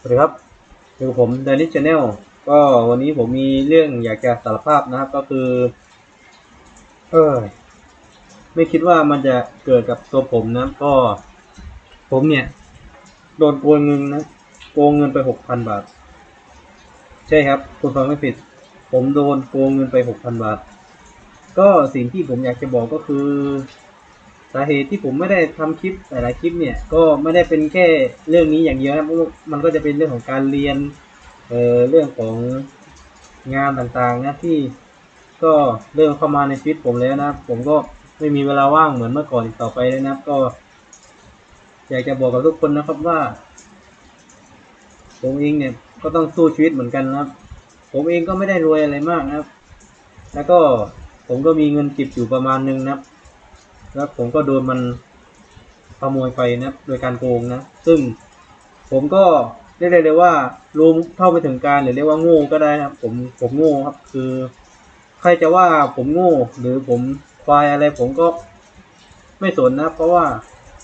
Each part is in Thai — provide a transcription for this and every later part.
สวัสดีครับอยู่กับผมเดนิชแนลก็วันนี้ผมมีเรื่องอยากจะสารภาพนะครับก็คือ เออไม่คิดว่ามันจะเกิดกับตัวผมนะก็ ผมเนี่ย โดนโกงเงินนะโกงเงินไปหกพันบาท ใช่ครับคุณฟังไม่ผิด ผมโดนโกงเงินไปหกพันบาท ก็สิ่งที่ผมอยากจะบอกก็คือ สาเหตุที่ผมไม่ได้ทำคลิปหลายๆคลิปเนี่ยก็ไม่ได้เป็นแค่เรื่องนี้อย่างเดียวนะมันก็จะเป็นเรื่องของการเรียนเอ่อเรื่องของงานต่างๆนะที่ก็เริ่มเข้ามาในชีวิตผมแล้วนะผมก็ไม่มีเวลาว่างเหมือนเมื่อก่อนอีกต่อไปเลยนะครับก็ อยากจะบอกกับทุกคนนะครับว่า ผมเองเนี่ยก็ต้องสู้ชีวิตเหมือนกันนะครับ ผมเองก็ไม่ได้รวยอะไรมากนะครับ แล้วก็ผมก็มีเงินเก็บอยู่ประมาณนึงนะครับ แล้วผมก็โดนมันขโมยไปนะโดยการโกงนะ ซึ่งผมก็เรียกได้เลยว่ารู้เท่าไปถึงการหรือเรียกว่าโง่ก็ได้นะครับผมผมโง่ครับ คือ ใครจะว่าผมโง่ หรือผมควายอะไรผมก็ไม่สนนะ เพราะว่า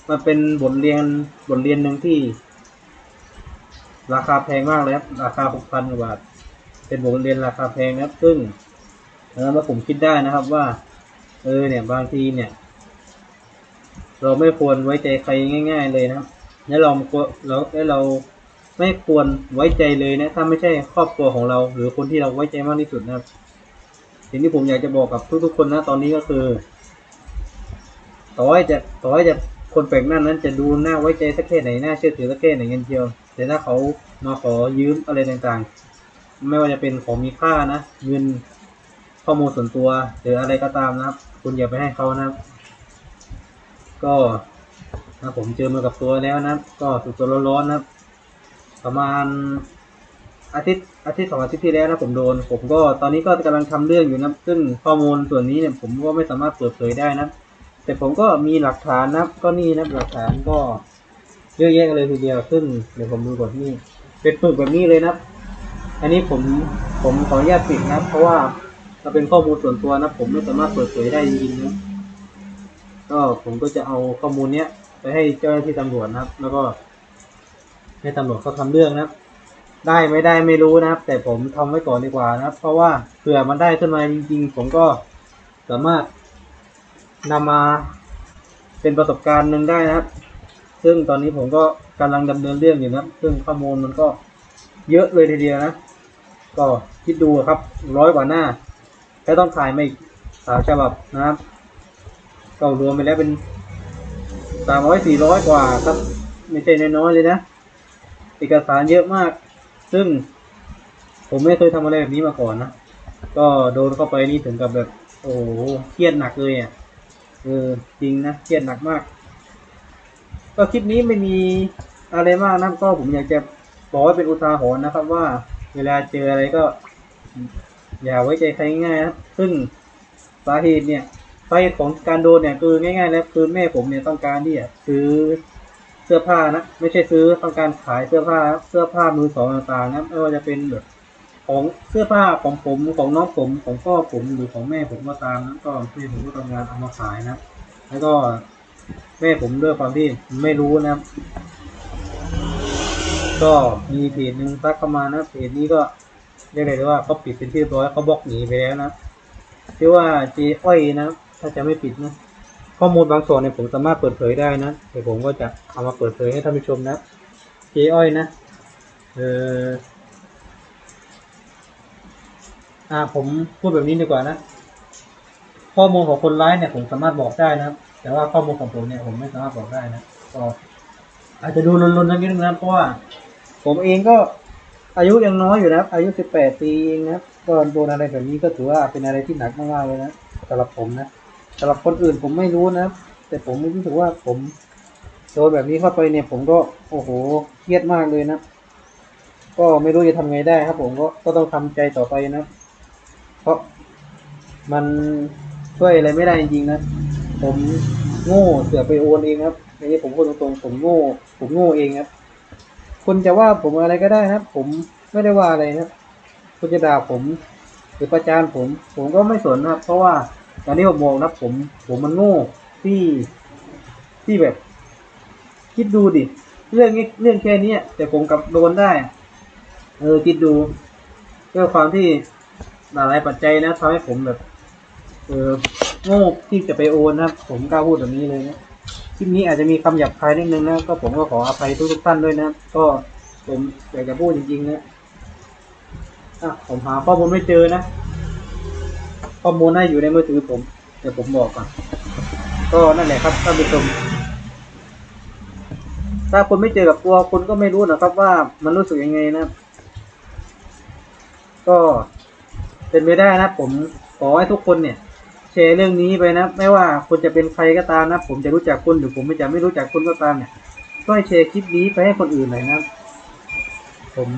มันเป็นบทเรียนบทเรียนหนึ่งที่ ราคาแพงมากเลยครับราคาหกพันกว่าบาท เป็นบทเรียนราคาแพงนะครับ ซึ่งเออแล้วผมคิดได้นะครับว่า เออเนี่ยบางทีเนี่ย เราไม่ควรไว้ใจใครง่าย ๆ เลยนะครับและเราเราและเราไม่ควรไว้ใจเลยนะถ้าไม่ใช่ครอบครัวของเรา หรือคนที่เราไว้ใจมากที่สุดนะครับสิ่งที่ผมอยากจะบอกกับทุกๆคนนะตอนนี้ก็คือ ต่อให้จะต่อให้จะคนแปลกหน้านั้นจะดูหน่าไว้ใจสักแค่ไหนหน่าเชื่อถือสักแค่ไหนเงินเดียว แต่ถ้าเขามาขอยืมอะไรต่างๆ ไม่ว่าจะเป็นของมีค่านะเงินข้อมูลส่วนตัวหรืออะไรก็ตามนะครับ คุณอย่าไปให้เขานะครับ ก็นะผมเจอมากับตัวแล้วนะก็สุดตัวร้อนๆนะประมาณอาทิตย์อาทิตย์สองอาทิตย์ที่แล้วนะผมโดน ผมก็ตอนนี้ก็กำลังทำเรื่องอยู่นะซึ่งข้อมูลส่วนนี้เนี่ยผมก็ไม่สามารถเปิดเผยได้นะแต่ผมก็มีหลักฐานนะก็นี่นะหลักฐานก็เยอะแยะเลยทีเดียว ซึ่งเดี๋ยวผมดูก่อนนี่เป็นปึกแบบนี้เลยนะอันนี้ผมผมขออนุญาตปิดนะเพราะว่ามันเป็นข้อมูลส่วนตัวนะผมไม่สามารถเปิดเผยได้จริงๆนะ ก็ผมก็จะเอาข้อมูลเนี้ยไปให้เจ้าหน้าที่ตำรวจนะครับ แล้วก็ ให้ตำรวจเขาทำเรื่องนะครับ ได้ไม่ได้ไม่รู้นะครับ แต่ผมทำไว้ก่อนดีกว่านะครับ เพราะว่าเผื่อมันได้ขึ้นมาจริง ๆ ผมก็สามารถนำมาเป็นประสบการณ์หนึ่งได้นะครับ ซึ่งตอนนี้ผมก็กำลังดำเนินเรื่องอยู่นะครับ ซึ่งข้อมูลมันก็เยอะเลยทีเดียวนะ ก็คิดดูครับร้อยกว่าหน้าแค่ต้องถ่ายมาอีกสามฉบับนะครับ ก็รวมไปแล้วเป็นสามร้อยสี่ร้อยกว่าครับ ไม่ใช่น้อยๆเลยนะ เอกสารเยอะมาก ซึ่งผมไม่เคยทำอะไรแบบนี้มาก่อนนะ ก็โดนเข้าไปนี่ถึงกับแบบ โอ้โหเครียดหนักเลยอะเออจริงนะเครียดหนักมาก ก็คลิปนี้ไม่มีอะไรมากนะก็ผมอยากจะบอกไว้เป็นอุทาหรณ์นะครับว่า เวลาเจออะไรก็ อย่าไว้ใจใครง่ายนะซึ่งสาเหตุเนี่ย สาเหตุของการโดนเนี่ยคือง่ายๆแล้วคือแม่ผมเนี่ยต้องการที่จะซื้อเสื้อผ้านะไม่ใช่ซื้อต้องการขายเสื้อผ้าเสื้อผ้ามือสองต่างๆนะไม่ว่าจะเป็นแบบของเสื้อผ้าของผมของน้องผมของพ่อผมหรือของแม่ผมก็ตามนะก็แม่ผมก็ทำงานเอามาขายนะแล้วก็แม่ผมด้วยความที่ไม่รู้นะครับก็มีเพจหนึ่งทักเข้ามานะเพจนี้ก็เรียกได้ว่าเขาปิดเป็นที่เรียบร้อยเขาบล็อกหนีไปแล้วนะชื่อว่าเจอ้อยนะ ถ้าจะไม่ผิดนะ ข้อมูลบางส่วนเนี่ยผมสามารถเปิดเผยได้นะแต่ผมก็จะเอามาเปิดเผยให้ท่านผู้ชมนะ เจอ้อยนะ เอออ่าผมพูดแบบนี้ดีกว่านะ ข้อมูลของคนร้ายเนี่ยผมสามารถบอกได้นะ แต่ว่าข้อมูลของผมเนี่ยผมไม่สามารถบอกได้นะ ก็อาจจะดูลนๆนิดนึงนะเพราะว่า ผมเองก็อายุยังน้อยอยู่นะครับ อายุสิบแปดปีเองนะครับก็โดนอะไรแบบนี้ก็ถือว่าเป็นอะไรที่หนักมากๆเลยนะสำหรับผมนะ สำหรับคนอื่นผมไม่รู้นะครับแต่ผมรู้สึกว่าผมโดนแบบนี้เข้าไปเนี่ยผมก็โอ้โหเครียดมากเลยนะก็ไม่รู้จะทำไงได้ครับ ผมก็ก็ต้องทำใจต่อไปนะ เพราะมันช่วยอะไรไม่ได้จริงๆนะผมโง่เสือไปโอนเองครับอันนี้ผมพูดตรงๆผมโง่ ผมโง่เองครับคุณจะว่าผมอะไรก็ได้นะครับผมไม่ได้ว่าอะไรนะครับคุณจะด่าผม หรือประจานผม ผมก็ไม่สนนะครับ เพราะว่า ตอนนี้ผมมองนะผมผมมันโง่ที่ที่แบบ คิดดูดิ เรื่องนี้เรื่องแค่นี้แต่ผมกับโดนได้ เออคิดดูด้วยความที่หลายปัจจัยนะทำให้ผมแบบ เออโง่ที่จะไปโอนนะผมกล้าพูดแบบนี้เลยนะคลิปนี้อาจจะมีคำหยาบคายนิดนึงนะก็ผมก็ขออภัยทุกๆท่านด้วยนะก็ผมอยากจะพูดจริงๆนะอะผมหาข้อมูลไม่เจอนะ ข้อมูลน่าอยู่ในมือถือผม เดี๋ยวผมบอกก่อน ก็นั่นแหละครับท่านผู้ชมถ้าคนไม่เจอกับตัวคนก็ไม่รู้นะครับว่ามันรู้สึกยังไงนะ ก็เป็นไปได้นะ ผมขอให้ทุกคนเนี่ยแชร์เรื่องนี้ไปนะ ไม่ว่าคุณจะเป็นใครก็ตามนะ ผมจะรู้จักคุณหรือผมไม่จะไม่รู้จักคุณก็ตามเนี่ยก็ให้แชร์คลิปนี้ไปให้คนอื่นหน่อยนะผม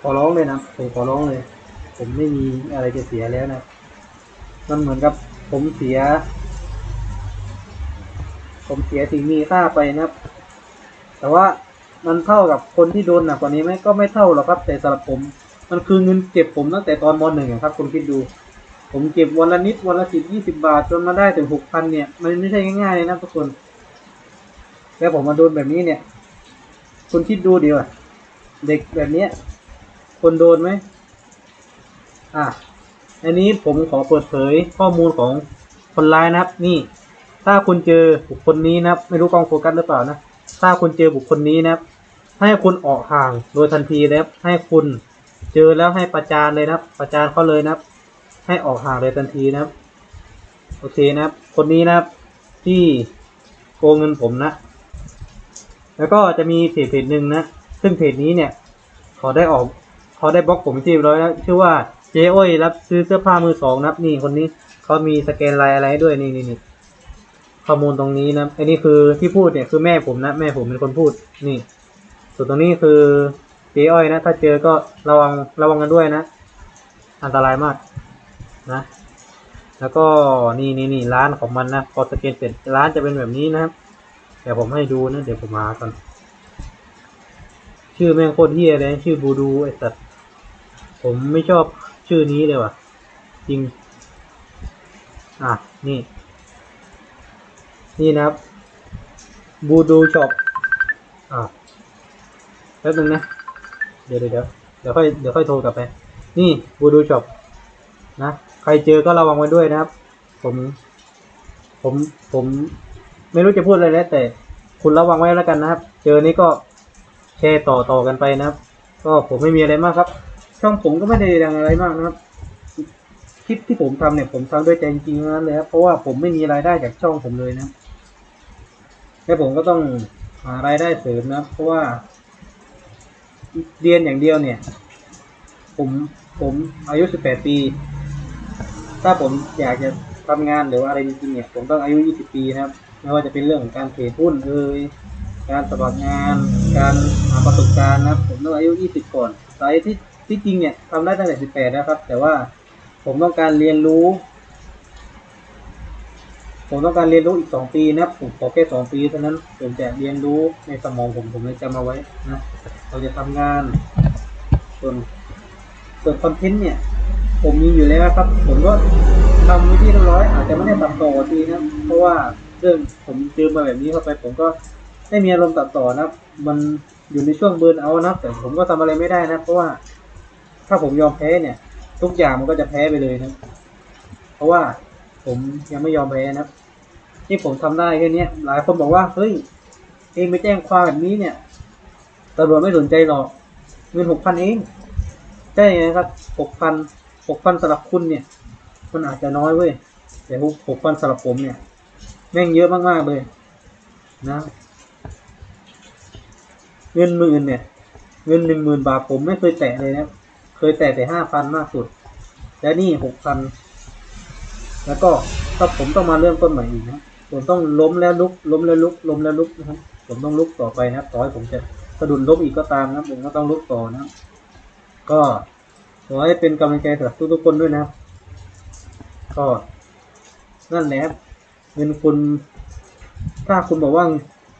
ขอร้องเลยนะผมขอร้องเลย ผมไม่มีอะไรจะเสียแล้วนะ มันเหมือนกับผมเสีย ผมเสียสิ่งมีค่าไปนะครับ แต่ว่ามันเท่ากับคนที่โดนหนักกว่านี้ไหมก็ไม่เท่าหรอกครับ แต่สำหรับผม มันคือเงินเก็บผมตั้งแต่ตอนมหนึ่งครับคุณคิดดู ผมเก็บวันละนิดวันละสิบยี่สิบาทจนมาได้ถึงหกพันเนี่ย มันไม่ใช่ง่ายๆเลยนะทุกคน แล้วผมมาโดนแบบนี้เนี่ย คุณคิดดูดีว่าเด็กแบบเนี้ยคนโดนไหมอะ อันนี้ผมขอเปิดเผยข้อมูลของคนร้ายนะครับ นี่ ถ้าคุณเจอบุคคลนี้นะครับ ไม่รู้กล้องโฟกัสหรือเปล่านะ ถ้าคุณเจอบุคคลนี้นะครับ ให้คุณออกห่างโดยทันทีนะครับ ให้คุณเจอแล้วให้ประจานเลยนะครับ ประจานเขาเลยนะครับ ให้ออกห่างเลยทันทีนะครับ โอเคนะครับ คนนี้นะครับ ที่โกงเงินผมนะ แล้วก็จะมีเพจเพจหนึ่งนะ ซึ่งเพจนี้เนี่ยเขาได้ออกเขาได้บล็อกผมที่เรียบร้อยแล้วชื่อว่า เจ๊อ้อยรับซื้อเสื้อผ้ามือสองนะครับนี่คนนี้เขามีสแกนไลน์อะไรให้ด้วยนี่นี่นี่ข้อมูลตรงนี้นะอันนี้คือที่พูดเนี่ยคือแม่ผมนะแม่ผมเป็นคนพูดนี่ ส่วนตรงนี้คือเจ๊อ้อยนะ ถ้าเจอก็ระวังระวังกันด้วยนะ อันตรายมากนะ แล้วก็นี่นี่นี่ร้านของมันนะพอสแกนเสร็จร้านจะเป็นแบบนี้นะครับเดี๋ยวผมให้ดูนะเดี๋ยวผมหาก่อนชื่อแม่งโคตรเฮียเลยชื่อบูดูไอสัตว์ผมไม่ชอบ ชื่อนี้เลยว่ะ จริง อะ นี่ นี่นะครับบูดูช็อปอ่าวแป๊บนึงนะ เดี๋ยวเดี๋ยวเดี๋ยวค่อยเดี๋ยวค่อยโทรกลับไป นี่บูดูช็อปนะ ใครเจอก็ระวังไว้ด้วยนะครับ ผม ผมผม ไม่รู้จะพูดอะไรแล้วแต่คุณระวังไว้แล้วกันนะครับ เจอนี้ก็แชร์ต่อต่อกันไปนะครับ ก็ผมไม่มีอะไรมากครับ ช่องผมก็ไม่ได้ดังอะไรมากนะครับคลิปที่ผมทำเนี่ยผมทำด้วยใจจริงๆนั้นเลยครับเพราะว่าผมไม่มีรายได้จากช่องผมเลยนะและผมก็ต้องหารายได้เสริมนะเพราะว่าเรียนอย่างเดียวเนี่ย ผมผมอายุสิบแปดปี ถ้าผมอยากจะทำงานหรือว่าอะไรจริงๆเนี่ย ผมต้องอายุยี่สิบปีนะครับไม่ว่าจะเป็นเรื่องของการเทรดหุ้นเอ่ยการสมัครงาน การหาประสบการณ์นะครับ ผมต้องอายุยี่สิบก่อนสายที่ ที่จริงเนี่ยทำได้ตั้งแต่สิบแปดนะครับ แต่ว่าผมต้องการเรียนรู้ ผมต้องการเรียนรู้อีกสองปีนะผมขอแค่สองปีเท่านั้นผมจะเรียนรู้ในสมองผมผมเลยจำเอาไว้นะเราจะทำงาน ส่วนส่วนคอนเทนต์เนี่ยผมมีอยู่แล้วครับ ผมก็ทำไว้ที่เรียบร้อย อาจจะไม่ได้ตัดต่อทีนะ เพราะว่าเรื่องผมเจอมาแบบนี้เข้าไป ผมก็ไม่มีอารมณ์ตัดต่อนะ มันอยู่ในช่วงเบิร์นเอานะแต่ผมก็ทำอะไรไม่ได้นะ เพราะว่า ถ้าผมยอมแพ้เนี่ย ทุกอย่างมันก็จะแพ้ไปเลยนะ เพราะว่าผมยังไม่ยอมแพ้นะครับที่ผมทำได้แค่นี้หลายคนบอกว่าเฮ้ยเองไปแจ้งความแบบนี้เนี่ยตำรวจไม่สนใจหรอกเงินหกพันเองใช่นะครับหกพันหกพันสำหรับคุณเนี่ยมันอาจจะน้อยเว้ยแต่หกพันสำหรับผมเนี่ย แม่งเยอะมากๆเลย นะ เงินหมื่นเนี่ย เงินหนึ่งหมื่นบาทผมไม่เคยแตะเลยนะ เคยแตะแต่ห้าพันมากสุด และนี่หกพันแล้วก็ถ้าผมต้องมาเริ่มต้นใหม่อีกนะผมต้องล้มแล้วลุก ล้มแล้วลุก ล้มแล้วลุกนะครับ ผมต้องลุกต่อไปนะครับต่อให้ผมจะสะดุดล้มอีกก็ตามนะผมก็ต้องลุกต่อนะครับก็ขอให้เป็นกำลังใจสำหรับทุกๆคนด้วยนะครับ ก็นั่นแหละเงินคุณ ถ้าคุณบอกว่า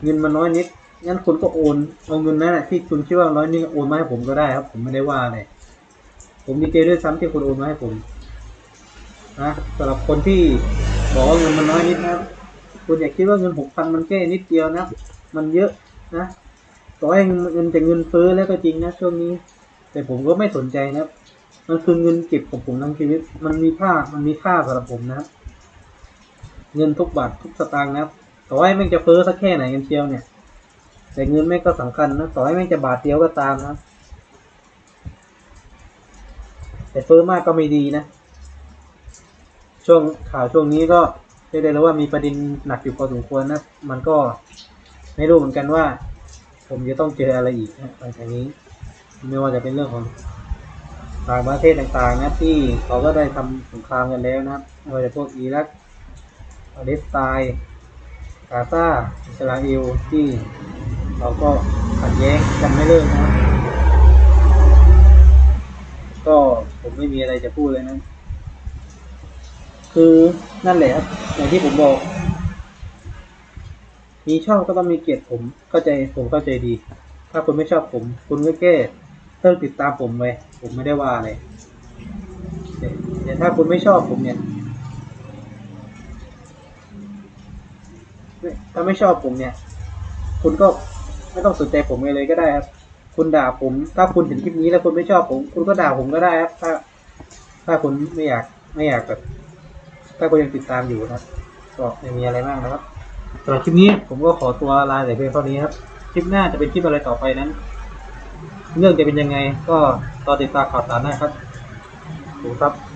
เงินมันน้อยนิดงั้นคุณก็โอน เอาเงินนั้นแหละที่คุณคิดว่าน้อยนิดโอนมาให้ผมก็ได้ครับ ผมไม่ได้ว่าอะไร ผมดีใจด้วยซ้ำที่คุณโอนมาให้ผมนะสำหรับคนที่บอกว่าเงินมันน้อยนิดนะครับ คุณอย่าคิดว่าเงินหกพันมันแค่นิดเดียวนะ มันเยอะนะต่อให้เงินจะเงินเฟ้อแล้วก็จริงนะช่วงนี้ แต่ผมก็ไม่สนใจนะครับ มันคือเงินเก็บของผมทั้งชีวิต มันมีค่ามันมีค่าสำหรับผมนะครับ เงินทุกบาททุกสตางค์นะครับต่อให้แม่งจะเฟ้อสักแค่ไหนกันเชียวเนี่ย แต่เงินแม่งก็สำคัญนะต่อให้แม่งจะบาทเดียวก็ตามนะครับ แต่เฟ้อมากก็ไม่ดีนะ ช่วงข่าวช่วงนี้ก็เรียกได้เลยว่ามีประเด็นหนักอยู่พอสมควรนะ มันก็ไม่รู้เหมือนกันว่า ผมจะต้องเจออะไรอีกนะหลังจากนี้ไม่ว่าจะเป็นเรื่องของต่างประเทศต่างๆนะที่เขาก็ได้ทำสงครามกันแล้วนะครับไม่ว่าจะพวกอิรักปาเลสไตน์กาซาอิสราเอลที่เขาก็ขัดแย้งกันไม่เลิกนะครับก็ ผมไม่มีอะไรจะพูดเลยนะคือนั่นแหละครับอย่างที่ผมบอก มีชอบก็ต้องมีเกียรติผมเข้าใจผมเข้าใจดี ถ้าคุณไม่ชอบผม คุณก็แค่เลิกติดตามผมไปผมไม่ได้ว่าอะไรแต่แต่ถ้าคุณไม่ชอบผมเนี่ยถ้าไม่ชอบผมเนี่ย คุณก็ไม่ต้องสนใจผมเลยก็ได้ครับ คุณด่าผม ถ้าคุณเห็นคลิปนี้แล้วคุณไม่ชอบผม คุณก็ด่าผมก็ได้ครับ ถ้า ถ้าคุณไม่อยากไม่อยากแบบถ้าคุณยังติดตามอยู่นะก็ไม่มีอะไรมากนะครับสำหรับคลิปนี้ผมก็ขอตัวลาแต่เพียงเท่านี้ครับ คลิปหน้าจะเป็นคลิปอะไรต่อไปนั้น เรื่องจะเป็นยังไง ก็รอติดตามข่าวสารนะครับขอบคุณครับ